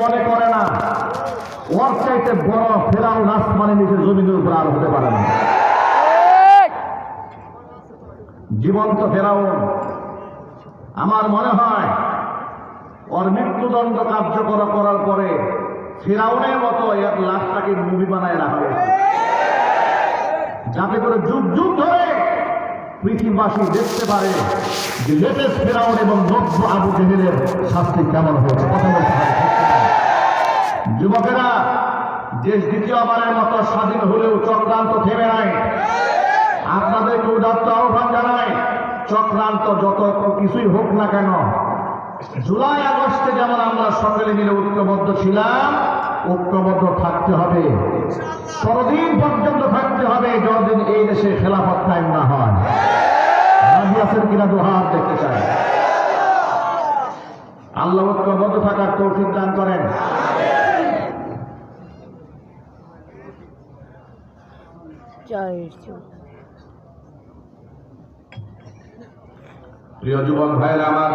মনে করে না। ওর চাইতে বড় ফেরাও আসমানে নিচে জমিনের উপর আর হতে পারে না। জীবন্ত ফেরাও আমার মনে হয় ওর মৃত্যুদণ্ড কার্যকর করার পরে ফেরাউনের মতো এক লাশটাকে মুভি বানায় রাখা হয়েছে। যাতে করে যুগ যুগ ধরে পৃথিবীবাসী দেখতে পারে যে লেটেস্ট ফেরাউন এবং নব্য আবু জেহেলের শাস্তি কেমন হয়েছে। কথা বলতে কিনা? যুবকেরা, দেশ দ্বিতীয়বারের মতো স্বাধীন হলেও চক্রান্ত থেমে নাই। আপনাদেরকে উদাত্ত আহ্বান জানাই, চক্রান্ত যত কিছুই হোক না কেন, জুলাই, আগস্টে যেমন আমরা সকলে মিলে ঐক্যবদ্ধ ছিলাম, ঐক্যবদ্ধ থাকতে হবে। ততদিন পর্যন্ত থাকতে হবে, যতদিন এই দেশে খেলাফত কায়েম না হয়। কিনা দুহাত দেখতে চাই। আল্লাহ ঐক্যবদ্ধ থাকার তৌফিক দান করেন। প্রিয় যুবক ভাইয়ের আমার,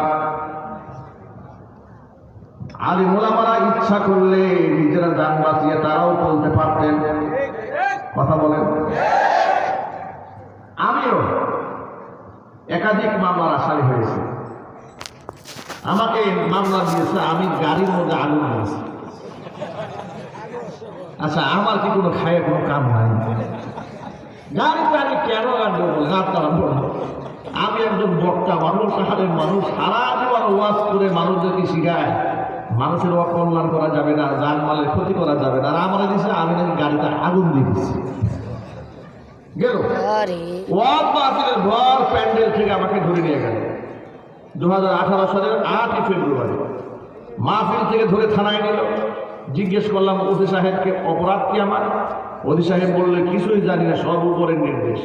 আলী মোলামারা ইচ্ছা করলে নিজেরা যান বাঁচিয়ে তারাও বলতে পারতেন। কথা বলেন। আমিও একাধিক মামলার আসামি হয়েছে। আমাকে মামলা দিয়েছে, আমি গাড়ির মধ্যে আগুন দিয়েছি আচ্ছা আমার কি কোনো খায়ে কোনো কাম নাই? গাড়িতে আমি কেন আনব না? আমি একজন বক্তা মানুষ সাহায্যের মানুষ সারা জীবন ওয়াজ করে মানুষদেরকে শিখায়। মানুষের অকল্যাণ করা যাবে না জানমালের ক্ষতি করা যাবে না। আর আমার দিছে আমি নাকি গাড়িতে আগুন দিয়ে দিচ্ছি গেল ওয়াজ মাহফিলের ভর প্যান্ডেল থেকে আমাকে ধরে নিয়ে গেল। দু হাজার আঠারো সালের আটই ফেব্রুয়ারি। মাহফিল থেকে ধরে থানায় নিল। জিজ্ঞেস করলাম ওসি সাহেবকে অপরাধ কি আমার? ওসি সাহেব বললে কিছুই জানি না সব উপরের নির্দেশ।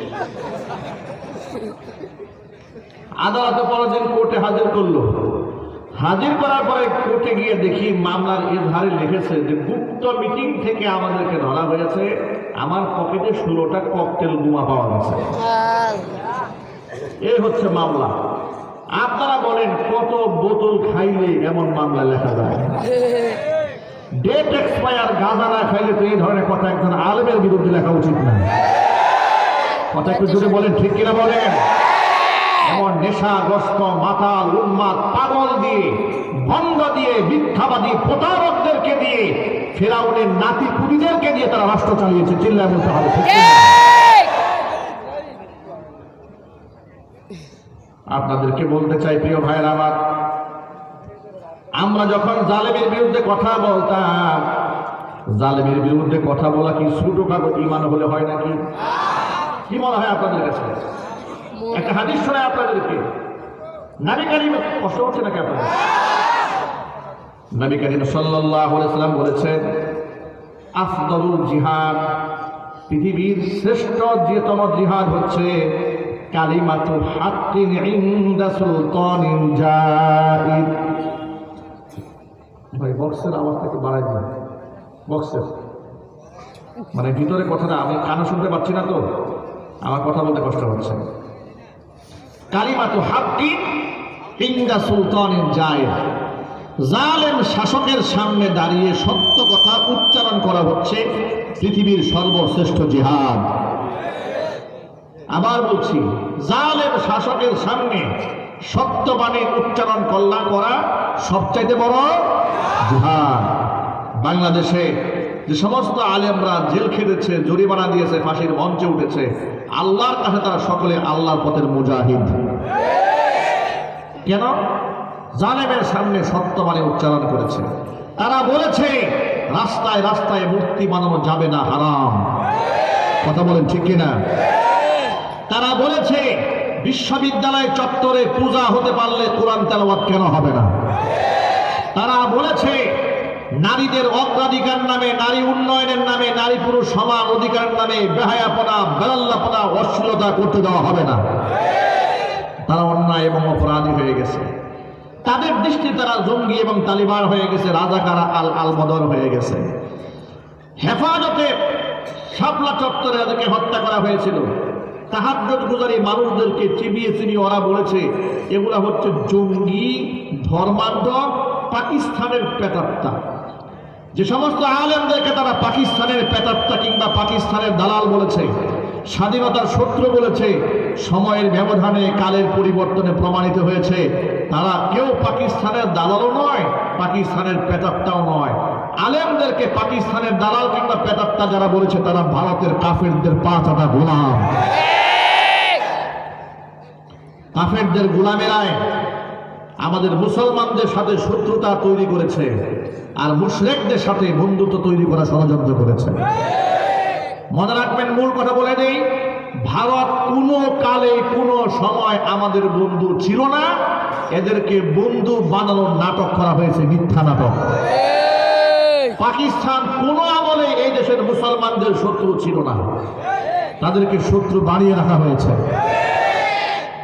আদালতে পরের দিন কোর্টে হাজির করল। হাজির করার পরে কোর্টে গিয়ে দেখি মামলার এধারে লিখেছে যে গুপ্ত মিটিং থেকে আমাদেরকে ধরা হয়েছে। আমার পকেটে ষোলোটা ককটেল বোমা পাওয়া গেছে। এই হচ্ছে মামলা। আপনারা বলেন কত বোতল খাইলে এমন মামলা লেখা যায়? ডেট এক্সপায়ার গাঁজা না খাইলে তো এই ধরনের কথা একজন আলমের বিরুদ্ধে লেখা উচিত না। কথা একটু জুড়ে বলেন, ঠিক কিনা বলেন? এমন নেশাগ্রস্ত মাতাল উন্মাদ পাগল দিয়ে, বন্ধ দিয়ে, মিথ্যাবাদী প্রতারকদেরকে দিয়ে, ফেরাউনের নাতি পুরীদেরকে দিয়ে তারা রাষ্ট্র চালিয়েছে, চিল্লায় বলতে হবে আপনাদেরকে বলতে চাই, প্রিয় ভাইয়ের আমার আমরা যখন জালেমের বিরুদ্ধে কথা বলতাম, জালেমের বিরুদ্ধে কথা বলা কি ছোটখাটো ইমান হলে হয় নাকি? কি মনে হয় আপনাদের কাছে? একটা হাদিস শোনায় আপনাদেরকে। নবী কারিম কষ্ট হচ্ছে নাকি আপনাদের? নবী কারিম সাল্লাম বলেছেন আফদলুল জিহাদ। পৃথিবীর শ্রেষ্ঠ যেতম জিহাদ হচ্ছে কালিমাতু হাক্কিন ইনদা সুলতানিন জাইদ। ভাই বক্সের আওয়াজটাকে বাড়াই দিন। বক্সের মানে ভিতরে কথাটা আমি কানে শুনতে পাচ্ছি না তো। আমার কথা বলতে কষ্ট হচ্ছে। কালিমাতু হাক্কিন ইনদা সুলতানিন জাইদ জালেম শাসকের সামনে দাঁড়িয়ে সত্য কথা উচ্চারণ করা হচ্ছে পৃথিবীর সর্বশ্রেষ্ঠ জিহাদ। আবার বলছি, জালেম শাসকের সামনে সত্যবাণী উচ্চারণ কল্যাণ করা সবচাইতে বড় জিহাদ বাংলাদেশে যে সমস্ত আলেমরা জেল খেটেছে, জরিমানা দিয়েছে, ফাঁসির মঞ্চে উঠেছে, আল্লাহর কাছে তারা সকলে আল্লাহর পথের মুজাহিদ। কেন? জালেমের সামনে সত্যবাণী উচ্চারণ করেছে। তারা বলেছে, রাস্তায় রাস্তায় মূর্তি বানানো যাবে না, হারাম। কথা বলেন ঠিক কিনা? তারা বলেছে বিশ্ববিদ্যালয় চত্বরে পূজা হতে পারলে কোরআন তেলাওয়াত কেন হবে না? তারা বলেছে, নারীদের অগ্রাধিকার নামে, নারী উন্নয়নের নামে, নারী পুরুষ সমান অধিকারের নামে বেহায়াপনা, বেলাল্লাপনা, অশ্লীলতা করতে দেওয়া হবে না। তারা অন্যায় এবং অপরাধী হয়ে গেছে। তাদের দৃষ্টি তারা জঙ্গি এবং তালিবান হয়ে গেছে, রাজাকারা আল আলমদর হয়ে গেছে। হেফাজতে শাপলা চত্বরে তাদেরকে হত্যা করা হয়েছিল। তাহাজ্জত গুজারি মানুষদেরকে চিবিয়ে চিবিয়ে ওরা বলেছে, এগুলা হচ্ছে জঙ্গি ধর্মান্ধ পাকিস্তানের পেটাত্তা যে সমস্ত আলেমদেরকে তারা পাকিস্তানের পেতাত্তা কিংবা পাকিস্তানের দালাল বলেছে, স্বাধীনতার শত্রু বলেছে, সময়ের ব্যবধানে কালের পরিবর্তনে প্রমাণিত হয়েছে, তারা কেউ পাকিস্তানের দালালও নয়, পাকিস্তানের পেতাত্তাও নয়। আলেমদেরকে পাকিস্তানের দালাল কিংবা পেতাত্তা যারা বলেছে তারা ভারতের কাফেরদের পা চাটা গোলাম। কাফেরদের গোলামেরায় আমাদের মুসলমানদের সাথে শত্রুতা তৈরি করেছে আর মুশরেকদের সাথে বন্ধুত্ব তৈরি করা ষড়যন্ত্র করেছে। মনে রাখবেন, মূল কথা বলে নেই, ভারত কোনো কালে, কোনো সময় আমাদের বন্ধু ছিল না। এদেরকে বন্ধু বানানোর নাটক করা হয়েছে, মিথ্যা নাটক। পাকিস্তান কোনো আমলে এই দেশের মুসলমানদের শত্রু ছিল না। তাদেরকে শত্রু বানিয়ে রাখা হয়েছে।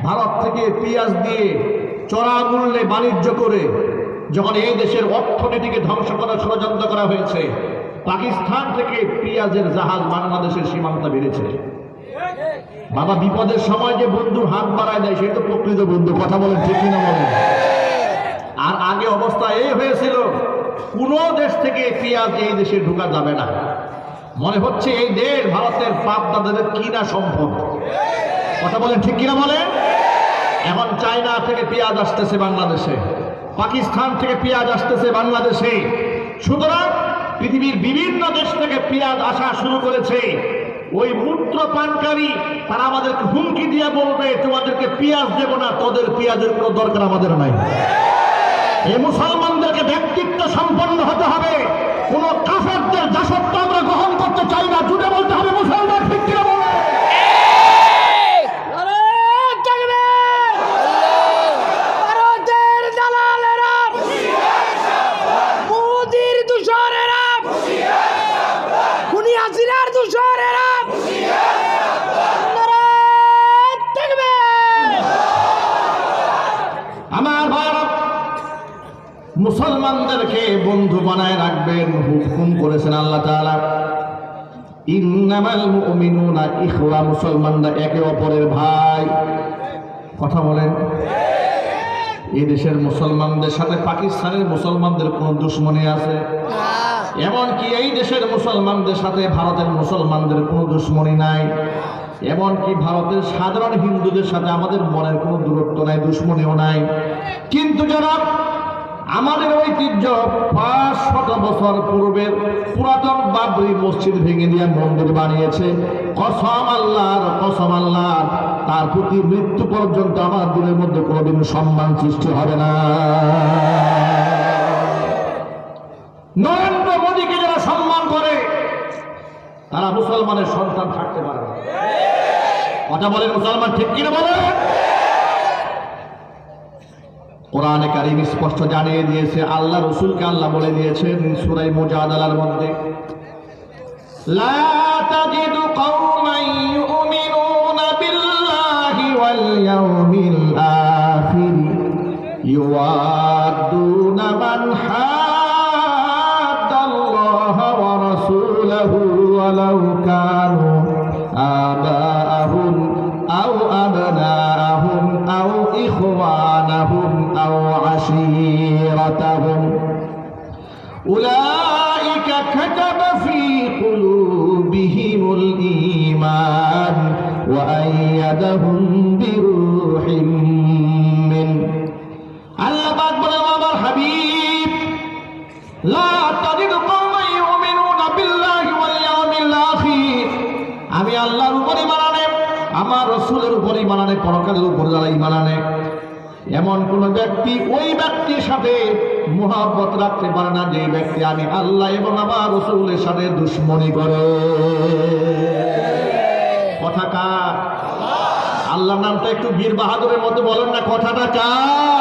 ভারত থেকে পেঁয়াজ দিয়ে চড়া মূল্যে বাণিজ্য করে যখন এই দেশের অর্থনীতিকে ধ্বংস করার ষড়যন্ত্র করা হয়েছে, পাকিস্তান থেকে পেঁয়াজের জাহাজ বাংলাদেশের সীমান্ত বেড়েছে। বাবা, বিপদের সময় যে বন্ধু হাত বাড়ায় দেয় সেই তো প্রকৃত বন্ধু। কথা বলেন ঠিক কিনা বলেন? আর আগে অবস্থা এই হয়েছিল কোনো দেশ থেকে পেঁয়াজ এই দেশে ঢোকা যাবে না। মনে হচ্ছে এই দেশ ভারতের পাপ দাদাদের কিনা সম্পদ কথা বলেন ঠিক কিনা বলেন? এখন চায়না থেকে পেঁয়াজ আসতেছে বাংলাদেশে, পাকিস্তান থেকে পেঁয়াজ আসতেছে বাংলাদেশে। সুতরাং পৃথিবীর বিভিন্ন দেশ থেকে পেঁয়াজ আসা শুরু করেছে। ওই মূত্র পানকারী তারা আমাদেরকে হুমকি দিয়ে বলবে, তোমাদেরকে পেঁয়াজ দেব না, তোদের পেঁয়াজের কোনো দরকার আমাদের নাই। এই মুসলমানদেরকে ব্যক্তিত্ব সম্পন্ন হতে হবে। কোন কাফেরদের দাসত্ব আমরা গ্রহণ করতে চাই না। জুড়ে বলতে হবে মুসলমান ঠিক কিনা বলে ভারতের দালালেরা মোদির দূষণেরা খুনি হাসিনার দূষণেরা আমার ভারত মুসলমানদেরকে বন্ধু বানায় রাখবেন, হুকুম করেছেন আল্লাহ তাআলা। ইন্নামাল মুমিনুনা ইখওয়া, মুসলমানরা একে অপরের ভাই। কথা বলেন। এই দেশের মুসলমানদের সাথে পাকিস্তানের মুসলমানদের কোনো দুশ্মনী আছে? এমনকি এই দেশের মুসলমানদের সাথে ভারতের মুসলমানদের কোনো দুশ্মনী নাই। এমনকি ভারতের সাধারণ হিন্দুদের সাথে আমাদের মনের কোনো দূরত্ব নাই, দুশ্মনীও নাই। কিন্তু যারা আমাদের ঐতিহ্য পাঁচ শত বছর পূর্বের পুরাতন বাবরি মসজিদ ভেঙে দিয়ে মন্দির বানিয়েছে। কসম আল্লাহর, কসম আল্লাহ তার প্রতি মৃত্যু পর্যন্ত আমার দিনের মধ্যে কোনোদিন সম্মান সৃষ্টি হবে না। নরেন্দ্র মোদীকে যারা সম্মান করে, তারা মুসলমানের সন্তান থাকতে পারে। কথা বলেন মুসলমান ঠিক কিনা বলে কোরআনে কারিম স্পষ্ট জানিয়ে দিয়েছে, আল্লাহ রসুলকে আল্লাহ বলে দিয়েছেন সুরাই মোজাদালার মধ্যে, লা তাজিদু আমি আল্লাহর উপর ঈমান আনে, আমার রাসূলের উপর ঈমান আনে, পরকালের উপর যারা ঈমান আনে। এমন কোন ব্যক্তি ওই ব্যক্তির সাথে মোহাব্বত রাখতে পারে না, যে ব্যক্তি আমি আল্লাহ এবং আমার রসুলের সাথে দুশ্মনী করে। কথা কার? আল্লাহর নামটা একটু বীর বাহাদুরের মতো বলেন না, কথাটা কার?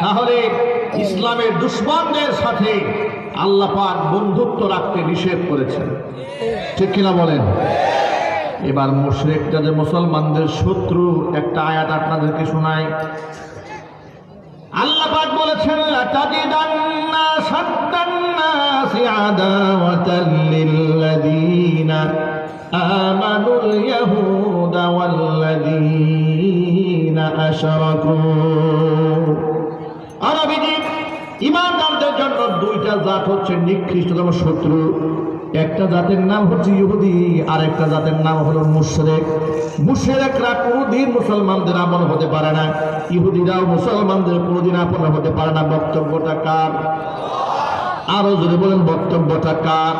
তাহলে ইসলামের দুশ্মনদের সাথে আল্লাহ পাক বন্ধুত্ব রাখতে নিষেধ করেছেন। ঠিক কিনা বলেন? এবার মুশরিকটা যে মুসলমানদের শত্রু, একটা আয়াত আপনাদেরকে শোনাই। আল্লাহ পাক বলেছেন, লাতাজিদান্না সাদ্দান্নাসি আদাওয়াতাল লিল্লাযীনা আমানুল ইয়াহুদা ওয়াল্লাযীনা আশরাকু। ইমানদারদের জন্য দুইটা জাত হচ্ছে নিকৃষ্টতম শত্রু। একটা জাতের নাম হচ্ছে ইহুদি আর একটা জাতের নাম হলো মুশরেক। মুশরেকরা কোনোদিন মুসলমানদের আপন হতে পারে না। ইহুদিরাও মুসলমানদের কোনোদিন আপন হতে পারে না। বক্তব্যটা কার? আরও যদি বলেন, বক্তব্যটা কার?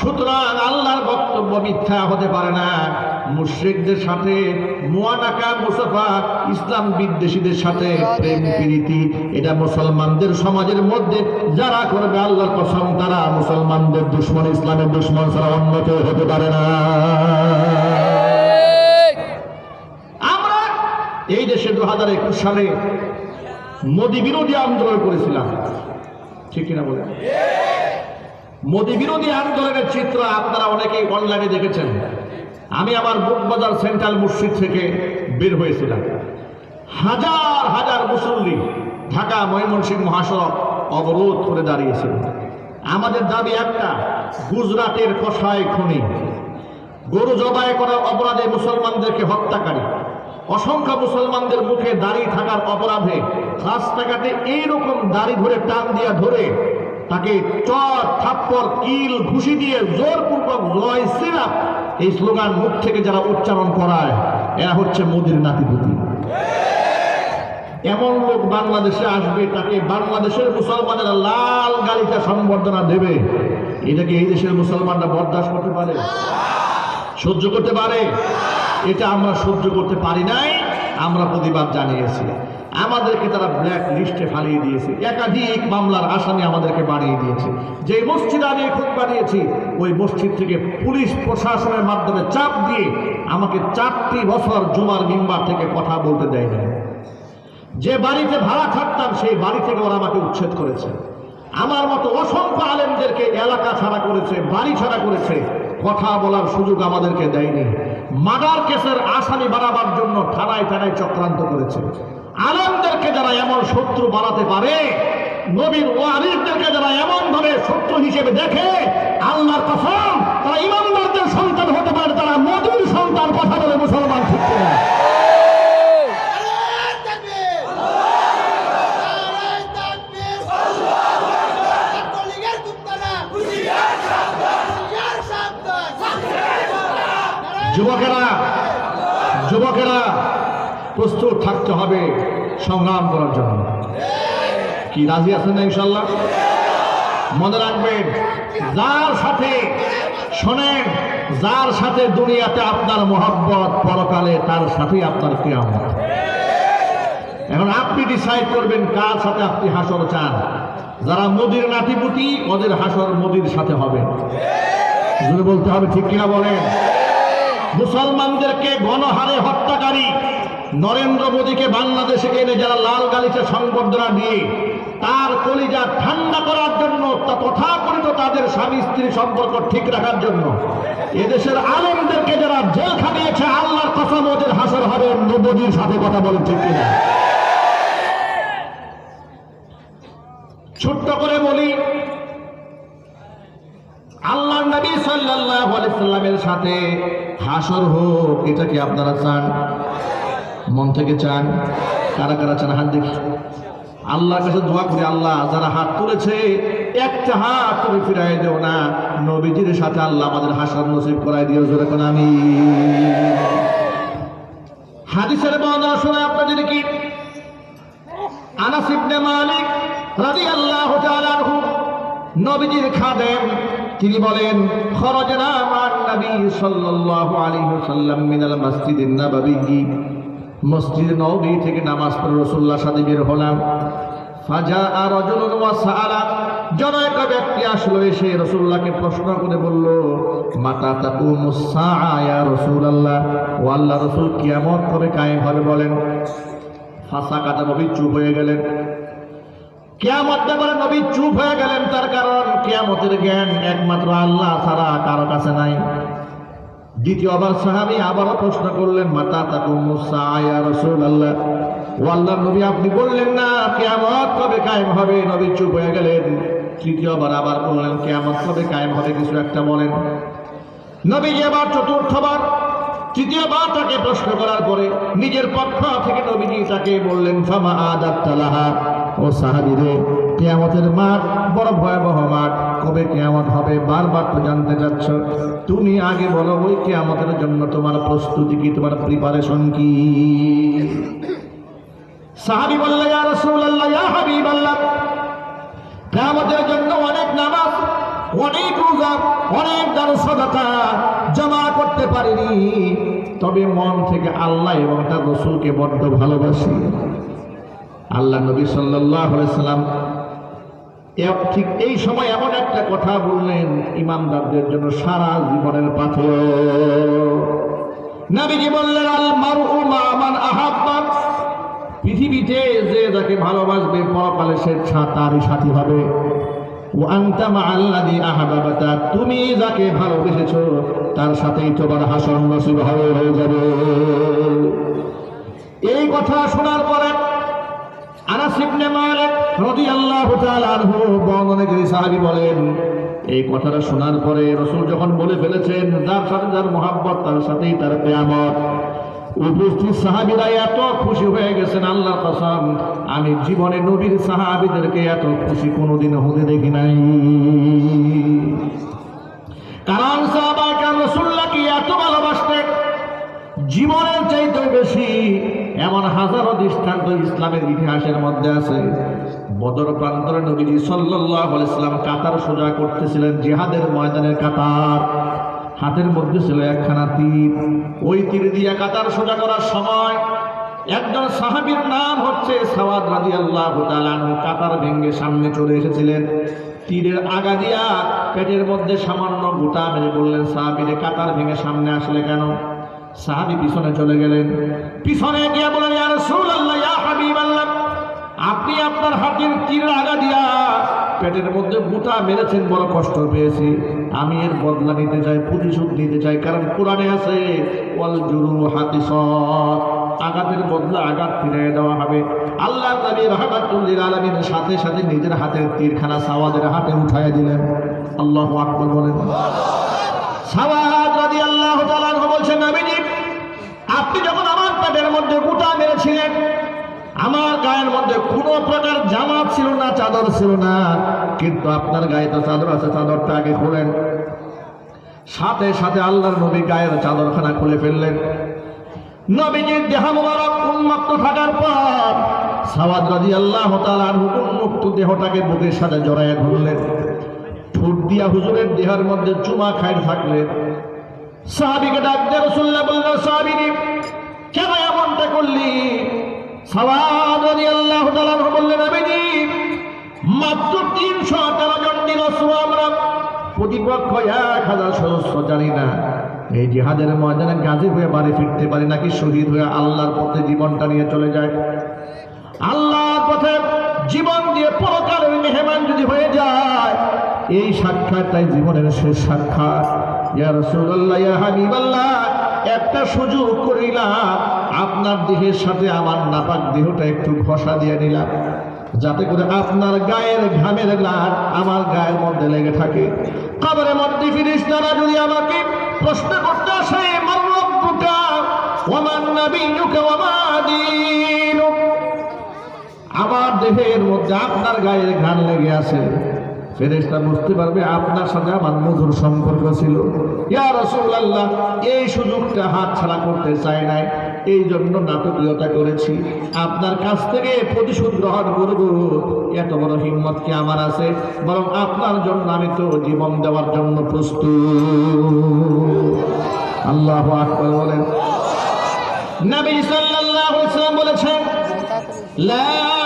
সুতরাং আল্লাহর বক্তব্য মিথ্যা হতে পারে না। মুশ্রিকদের সাথে মুয়ানাকা মুসাফা ইসলাম বিদ্বেষীদের সাথে প্রেম প্রীতি এটা মুসলমানদের সমাজের মধ্যে যারা করবে আল্লাহর কসম তারা মুসলমানদের দুশ্মন ইসলামের দুশ্মন ছাড়া অন্য কেউ হতে পারে না। আমরা এই দেশে দু হাজার একুশ সালে মোদী বিরোধী আন্দোলন করেছিলাম। ঠিক কিনা বলে মোদী বিরোধী আন্দোলনের চিত্র আপনারা অনেকেই অনলাইনে দেখেছেন। আমি আমার বুকবাজার সেন্ট্রাল মসজিদ থেকে বের হয়েছিলাম। হাজার হাজার মুসল্লি ঢাকা ময়মনসিংহ মহাসড়ক অবরোধ করে দাঁড়িয়েছিল। আমাদের দাবি একটা, গুজরাটের কষায় খনি। গরু জবাই করার অপরাধে মুসলমানদেরকে হত্যাকারী। অসংখ্য মুসলমানদের মুখে দাড়ি থাকার অপরাধে রাস্তাঘাটে এইরকম দাড়ি ধরে টান দিয়া ধরে তাকে চর থাপ্পর কিল, ঘুষি দিয়ে জোরপূর্বক জয়, সিরাপ এই স্লোগান মুখ থেকে যারা উচ্চারণ করায়, এরা হচ্ছে মোদির নাতিপুতি। এমন লোক বাংলাদেশে আসবে, তাকে বাংলাদেশের মুসলমানেরা লাল গালিটা সম্বর্ধনা দেবে। এটাকে এই দেশের মুসলমানরা বরদাস্ত করতে পারে? সহ্য করতে পারে? এটা আমরা সহ্য করতে পারি নাই, আমরা প্রতিবাদ জানিয়েছি। আমাদেরকে তারা ব্ল্যাক লিস্টে ফালিয়ে দিয়েছে। একাধিক মামলার আসামি আমাদেরকে বানিয়ে দিয়েছে। যে মসজিদ আমি খুব বানিয়েছি ওই মসজিদ থেকে পুলিশ প্রশাসনের মাধ্যমে চাপ দিয়ে আমাকে চারটি বছর জুমার মিম্বার থেকে কথা বলতে দেয় না যে বাড়িতে ভাড়া থাকতাম সেই বাড়ি থেকে ওরা আমাকে উচ্ছেদ করেছে। আমার মতো অসংখ্য আলেমদেরকে এলাকা ছাড়া করেছে, বাড়ি ছাড়া করেছে, কথা বলার সুযোগ আমাদেরকে দেয়নি। মার্ডার কেসের আসামি বাড়াবার জন্য থানায় থানায় চক্রান্ত করেছে। আলমদেরকে যারা এমন শত্রু বাড়াতে পারে, নবীর ওয়ারিদদেরকে যারা এমন ভাবে শত্রু হিসেবে দেখে, আল্লাহর কসম, তারা ইমানদারদের সন্তান হতে পারে তারা মোদীর সন্তান কথা বলে মুসলমান ঠিক না নারায়ণ তাকবীর নারায়ণ তাকবীর ছাত্রলীগের গুপ্তরা হুঁশিয়ার সাবধান হুঁশিয়ার সাবধান নারায়ণ যুবকেরা যুবকেরা প্রস্তুত থাকতে হবে সংগ্রাম করার জন্য। কি রাজি আছেন না ইনশাল্লাহ মনে রাখবেন, যার সাথে, শোনেন, যার সাথে দুনিয়াতে আপনার মোহাব্বত পরকালে, তার সাথেই আপনার কিয়ামত। এখন আপনি ডিসাইড করবেন কার সাথে আপনি হাসর চান। যারা মোদির নাতিপুতি, ওদের হাসর মোদির সাথে হবে। বলতে হবে, ঠিক কিনা বলেন? মুসলমানদেরকে গণহারে হত্যাকারী নরেন্দ্র মোদীকে বাংলাদেশে এনে যারা লাল গালিচা সংবর্ধনা দিয়ে তার কলিজা ঠান্ডা করার জন্য তথাকথিত তাদের স্বামী স্ত্রী সম্পর্ক ঠিক রাখার জন্য। এদেশের আলেমদেরকে যারা জেল খাটিয়েছে, আল্লাহর কসম ওদের হাসর হবে মোদীর সাথে কথা বলেন ঠিক কিনা। ছোট্ট করে বলি আল্লাহ নবী আলাইহি সাল্লামের সাথে হাসর হোক, এটা কি আপনারা চান? মন থেকে চান, কারা কারা চান, হাত দেখি। আল্লাহর কাছে দোয়া করি, আল্লাহ, যারা হাত তুলেছে, একটা হাত তুমি ফিরাই দেও না। নবীজির সাথে আল্লাহ আমাদের হাসর নসিব করাই দিও, জোরে কোন আমি। হাদিসের বর্ণনা শুনে আপনাদের কি? আনাস ইবনে মালিক রাদিয়াল্লাহু তাআলা আনহু নবীজির খাদেম, তিনি বলেন, খরজনা মান নবী সাল্লাল্লাহু আলাইহি ওয়াসাল্লাম মিনাল মসজিদিন নববী। মসজিদ নববী থেকে নামাজ পড়ে রসুল্লাহ সাথে বের হলাম। ফাজা আর রাজুলুন ওয়া সাআলা। জনৈক ব্যক্তি আসলো এসে রাসূলুল্লাহকে প্রশ্ন করে বলল, মাতা তাকুমুস সাআ ইয়া রাসূলুল্লাহ? ও আল্লাহ রাসূল কিয়ামত কবে কায়েম হবে বলেন। ফাঁসা কাটা নবী চুপ হয়ে গেলেন। কেয়ামত ব্যাপারে নবী চুপ হয়ে গেলেন, তার কারণ কেয়ামতের জ্ঞান একমাত্র আল্লাহ ছাড়া কারও কাছে নাই। দ্বিতীয়বার সাহাবি আবারও প্রশ্ন করলেন, মাতা তাকু মুসা ইয়া রসুল আল্লাহ ও আল্লাহ নবী, আপনি বললেন না, কেয়ামত কবে কায়েম হবে? নবী চুপ হয়ে গেলেন। তৃতীয়বার আবার বললেন, কেয়ামত কবে কায়েম হবে? কিছু একটা বলেন। নবী এবার চতুর্থবার তৃতীয়বার তাকে প্রশ্ন করার পরে নিজের পক্ষ থেকে নবীজি তাকে বললেন, ফামা আদাত ও সাহাবিরে কেয়ামতের মাঠ বড় ভয়াবহ মাঠ। কবে কেয়ামত হবে বারবার তো জানতে চাচ্ছ? তুমি আগে বলো, ওই কেয়ামতের জন্য তোমার প্রস্তুতি কি, তোমার প্রিপারেশন কি? সাহাবি বললে, ইয়া রাসূলুল্লাহ, ইয়া হাবিবাল্লাহ, কেয়ামতের জন্য অনেক নামাজ, অনেক রোজা, অনেক দান জমা করতে পারিনি। তবে মন থেকে আল্লাহ এবং তার রসুলকে বড্ড ভালোবাসি। আল্লাহ নবী সাল্লাম ঠিক এই সময় এমন একটা কথা বললেন ইমানদারদের জন্য সারা জীবনের পাথর। নবীজি বললেন আল মান পৃথিবীতে যে যাকে ভালোবাসবে পরকালে সে তারই সাথী হবে। ও আন্তা মা আল্লাদি আহাবাবাতা তুমি যাকে ভালোবেসেছ, তার সাথেই তোমার হাসন নসিব হয়ে যাবে। এই কথা শোনার পরে আনাস ইবনে মালিক রাদিয়াল্লাহু তাআলা আনহু বর্ণনাকারী সাহাবী বলেন, এই কথাটা শোনার পরে রসুল যখন বলে ফেলেছেন, যার সাথে যার মোহাব্বত, তার সাথেই তার কিয়ামত। উপস্থিত সাহাবীরা এত খুশি হয়ে গেছেন আল্লাহর কসম, আমি জীবনে নবীর সাহাবীদেরকে এত খুশি কোনোদিন হতে দেখি নাই। কারণ সাহাবাকে রসুল্লাহকে এত ভালোবাসতেন? জীবনের চাইতেও বেশি এমন হাজারো দৃষ্টান্ত ইসলামের ইতিহাসের মধ্যে আছে। বদর প্রান্তরে নবীজি সাল্লাহ ইসলাম কাতার সোজা করতেছিলেন জেহাদের ময়দানের কাতার। হাতের মধ্যে ছিল একখানা তীর। ওই তীর দিয়া কাতার সোজা করার সময় একজন সাহাবীর নাম হচ্ছে সাওয়াদ রাজি আল্লাহ কাতার ভেঙ্গে সামনে চলে এসেছিলেন। তীরের আগা দিয়া পেটের মধ্যে সামান্য গোটা মেরে বললেন, সাহাবীরে, কাতার ভেঙে সামনে আসলে কেন? সাহাবি পিছনে চলে গেলেন। পিছনে গিয়ে বলেন ইয়া রাসূলুল্লাহ, ইয়া হাবিবাল্লাহ, আপনি আপনার হাতের তীর আগা দিয়া পেটের মধ্যে বুটা মেরেছেন বড় কষ্ট পেয়েছি। আমি এর বদলা নিতে চাই, প্রতিশোধ নিতে চাই, কারণ কোরআনে আছে, ওয়াল জুরু হাতিসত, আঘাতের বদলা আঘাত ফিরিয়ে দেওয়া হবে। আল্লাহ নবী রহমাতুল্লিল আলমীর সাথে সাথে নিজের হাতের তীরখানা সাওয়াদের হাতে উঠাইয়া দিলেন। আল্লাহ আকবর বলেন। সাওয়াদ তাআলা আনহু বলছেন যখন মধ্যে গুটা মেরেছিলেন। আমার গায়ের মধ্যে কোনো প্রকার জামা ছিল না, চাদর ছিল না। কিন্তু আপনার গায়ে তো চাদর আছে, চাদরটা আগে খোলেন। সাথে সাথে আল্লাহর নবী গায়ের চাদরখানা খুলে ফেললেন। নবীজির দেহ মোবারক উন্মুক্ত থাকার পর সাওয়াদ রাদিয়াল্লাহু তাআলা আনহু উন্মুক্ত দেহটাকে বুকের সাথে জড়াইয়া ধরলেন। ঠোঁট দিয়া হুজুরের দেহের মধ্যে চুমা খাইতে থাকলেন। সাহাবিকে ডাক দিয়ে রসুল্লাহ বললেন সাহাবিনী এই জিহাদের ময়দানে গাজী হয়ে বাড়ি ফিরতে পারি নাকি? শহীদ হয়ে আল্লাহর পথে জীবনটা নিয়ে চলে যায়। আল্লাহর পথে জীবন দিয়ে পরকালের মেহমান যদি হয়ে যায়, এই সাক্ষাৎটাই জীবনের শেষ সাক্ষাৎ। ইয়া ইয়া হাবিবাল্লাহ একটা সুযোগ করিলাম। আপনার দেহের সাথে আমার নাপাক দেহটা একটু ঘষা দিয়ে নিলাম। যাতে করে আপনার গায়ের ঘামের লাট আমার গায়ের মধ্যে লেগে থাকে। কবরের মধ্যে ফিরিস্তারা যদি আমাকে প্রশ্ন করতে আসে আমার দেহের মধ্যে আপনার গায়ের ঘান লেগে আছে। ফেরেশতা বুঝতে পারবে আপনার সাথে আমার মধুর সম্পর্ক ছিল। ইয়া রাসূলুল্লাহ, এই সুযোগটা হাত ছাড়া করতে চাই নাই। এই জন্য নাটকীয়তা করেছি। আপনার কাছ থেকে প্রতিশোধ গ্রহণ করব। এত বড় হিম্মত কি আমার আছে? বরং আপনার জন্য আমি তো জীবন দেওয়ার জন্য প্রস্তুত। আল্লাহ আকবার বলেন। নবী সাল্লাল্লাহু আলাইহি ওয়াসাল্লাম বলেছেন لا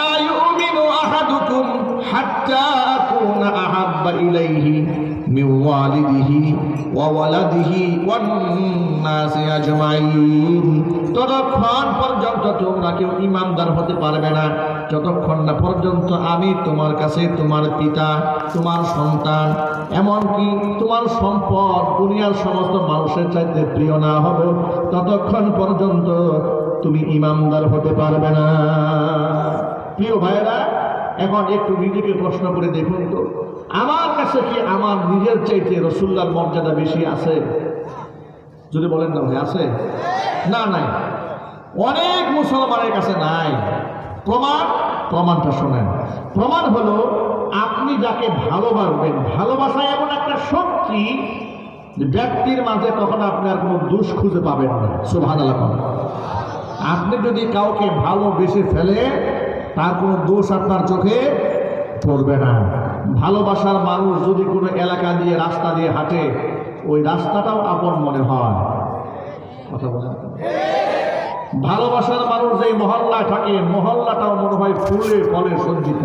وولده والناس أجمعين ততক্ষণ পর্যন্ত তোমরা কেউ ইমানদার হতে পারবে না যতক্ষণ না পর্যন্ত আমি তোমার কাছে তোমার পিতা তোমার সন্তান এমনকি তোমার সম্পদ দুনিয়ার সমস্ত মানুষের চাইতে প্রিয় না হবে ততক্ষণ পর্যন্ত তুমি ইমানদার হতে পারবে না প্রিয় ভাইয়েরা এখন একটু নিজেকে প্রশ্ন করে দেখুন তো আমার কাছে কি আমার নিজের চাইতে রসুল্লার মর্যাদা বেশি আছে? যদি বলেন না ভাই, আছে? না, নাই। অনেক মুসলমানের কাছে নাই। প্রমাণ, প্রমাণটা শোনেন। প্রমাণ হলো, আপনি যাকে ভালোবাসবেন, ভালোবাসা এমন একটা শক্তি ব্যক্তির মাঝে তখন আপনি আর কোনো দোষ খুঁজে পাবেন না। সুভান আপনি যদি কাউকে ভালোবেসে ফেলে, তার কোনো দোষ আপনার চোখে পড়বে না। ভালোবাসার মানুষ যদি কোনো এলাকা দিয়ে, রাস্তা দিয়ে হাঁটে, ওই রাস্তাটাও আপন মনে হয়। কথা বলেন। ভালোবাসার মানুষ যে মহল্লায় থাকে, মহল্লাটাও মনে হয় ফুলে ফলে সজ্জিত।